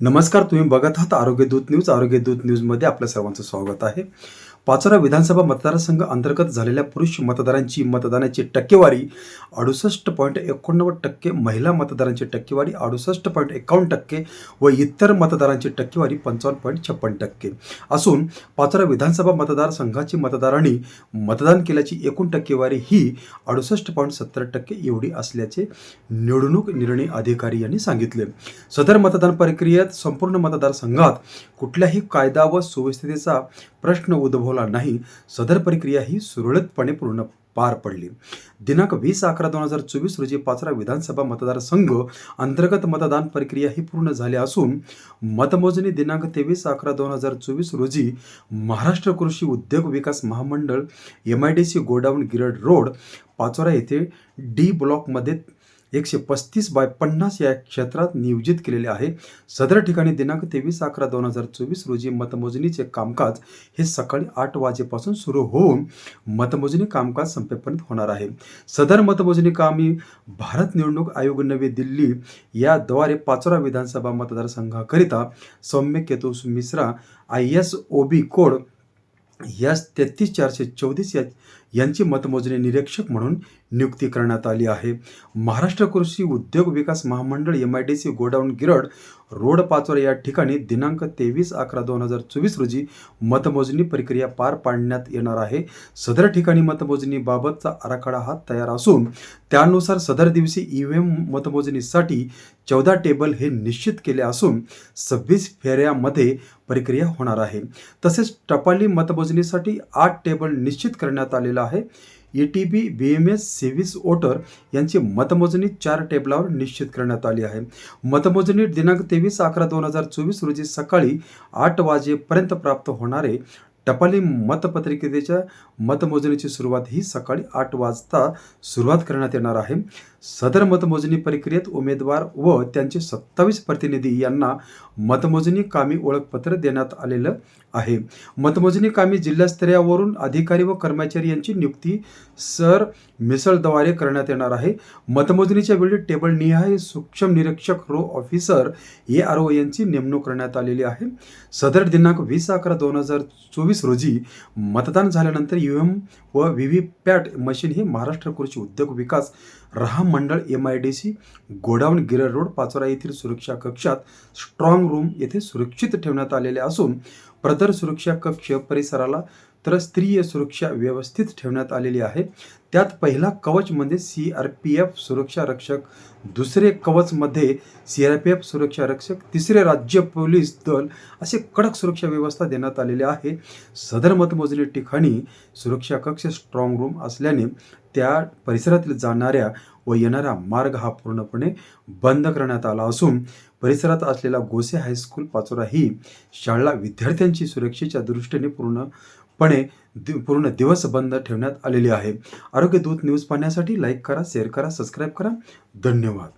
नमस्कार तुम्ही बघत आहात आरोग्य दूत न्यूज. आरोग्य दूत न्यूजमध्ये आपल्या सर्वांचं स्वागत आहे. पाचोरा विधानसभा मतदारसंघ अंतर्गत झालेल्या पुरुष मतदारांची मतदानाची टक्केवारी अडुसष्ट पॉईंट एकोणनव्वद टक्के महिला मतदारांची टक्केवारी अडुसष्ट पॉईंट एकावन्न टक्के व इतर मतदारांची टक्केवारी पंचावन्न पॉईंट छप्पन टक्के. असून पाचोरा विधानसभा मतदारसंघाची मतदारांनी मतदान केल्याची एकूण टक्केवारी ही अडुसष्ट पॉईंट सत्तर टक्के एवढी असल्याचे निवडणूक निर्णय अधिकारी यांनी सांगितले. सदर मतदान प्रक्रियेत संपूर्ण मतदारसंघात कुठल्याही कायदा व सुव्यवस्थेचा प्रश्न उद्भव उद्भवला नाही. सदर प्रक्रिया ही सुरळीतपणे पूर्ण पार पडली. दिनांक वीस अकरा दोन हजार चोवीस रोजी पाचरा विधानसभा मतदारसंघ अंतर्गत मतदान प्रक्रिया ही पूर्ण झाली असून मतमोजणी दिनांक तेवीस अकरा दोन हजार चोवीस रोजी महाराष्ट्र कृषी उद्योग विकास महामंडळ M I D C godown Girad road Pachora येथे डी ब्लॉकमध्ये एकशे पस्तीस बाय पन्नास या क्षेत्रात नियोजित केलेले आहे. सदर ठिकाणी दिनांक तेवीस अकरा दोन हजार चोवीस रोजी मतमोजणीचे कामकाज हे सकाळी आठ वाजेपासून सुरू होऊन मतमोजणी कामकाज संपेपर्यंत होणार आहे. सदर मतमोजणी कामी भारत निवडणूक आयोग नवी दिल्ली याद्वारे पाचोरा विधानसभा मतदारसंघाकरिता Saumya केतुस Mishra I S O B code यास तेहतीस चारशे चौतीस या यांची मतमोजणी निरीक्षक म्हणून नियुक्ती करण्यात आली आहे. महाराष्ट्र कृषी उद्योग विकास महामंडळ M I D C godown Girad road Pachora या ठिकाणी दिनांक तेवीस अकरा दोन हजार चोवीस रोजी मतमोजणी प्रक्रिया पार पाडण्यात येणार आहे. सदर ठिकाणी मतमोजणीबाबतचा आराखडा हा तयार असून त्यानुसार सदर दिवशी ई व्ही एम मतमोजणीसाठी चौदा टेबल हे निश्चित केले असून सव्वीस फेऱ्यामध्ये प्रक्रिया होणार आहे. तसेच टपाली मतमोजणीसाठी आठ टेबल निश्चित करण्यात आलेला आहे. A T B B M S सेव्हिस voter यांची मतमोजणी चार टेबलावर निश्चित करण्यात आली आहे. मतमोजणी दिनांक तेवीस अकरा दोन हजार चोवीस रोजी सकाळी आठ वाजेपर्यंत प्राप्त होणारे टपाली मतपत्रिकेच्या मतमोजणीची सुरुवात ही सकाळी आठ वाजता सुरुवात करण्यात येणार आहे. सदर मतमोजणी प्रक्रियेत उमेदवार व त्यांचे सत्तावीस प्रतिनिधी यांना मतमोजणी कामी ओळखपत्र देण्यात आलेलं आहे. मतमोजणी कामी जिल्हास्तरावरून अधिकारी व कर्मचारी यांची नियुक्ती सर मिसळद्वारे करण्यात येणार आहे. मतमोजणीच्या वेळी टेबल निहाय सूक्ष्म निरीक्षक RO officer A R O यांची नेमणूक करण्यात आलेली आहे. सदर दिनांक वीस अकरा दोन हजार चोवीस रोजी मतदान झाल्यानंतर यू एम व व्ही व्ही पॅट मशीन ही महाराष्ट्र कृषी उद्योग विकास रहा मंडळ M I D C godown Girar road Pachora येथील सुरक्षा कक्षात स्ट्रॉंग रूम येथे सुरक्षित ठेवण्यात आलेले असून प्रदर सुरक्षा कक्ष परिसराला तर स्त्रीय सुरक्षा व्यवस्थित ठेवण्यात आलेली आहे. त्यात पहिला कवचमध्ये म्हणजे सी आर पी एफ सुरक्षा रक्षक दुसरे कवचमध्ये सी आर पी एफ सुरक्षा रक्षक तिसरे राज्य पोलीस दल असे कडक सुरक्षा व्यवस्था देण्यात आलेली आहे. सदर मतमोजणी ठिकाणी सुरक्षा कक्ष स्ट्रॉंग रूम असल्याने त्या परिसरातील जाणाऱ्या व येणारा मार्ग हा पूर्णपणे बंद करण्यात आला असून परिसरात असलेला गोसे हायस्कूल पाचोरा ही शाळा विद्यार्थ्यांची सुरक्षेच्या दृष्टीने पूर्ण पणे दि पूर्ण दिवस बंद ठेवण्यात आलेली आहे. आरोग्य दूत न्यूज पाहण्यासाठी लाईक करा शेअर करा सबस्क्राईब करा. धन्यवाद.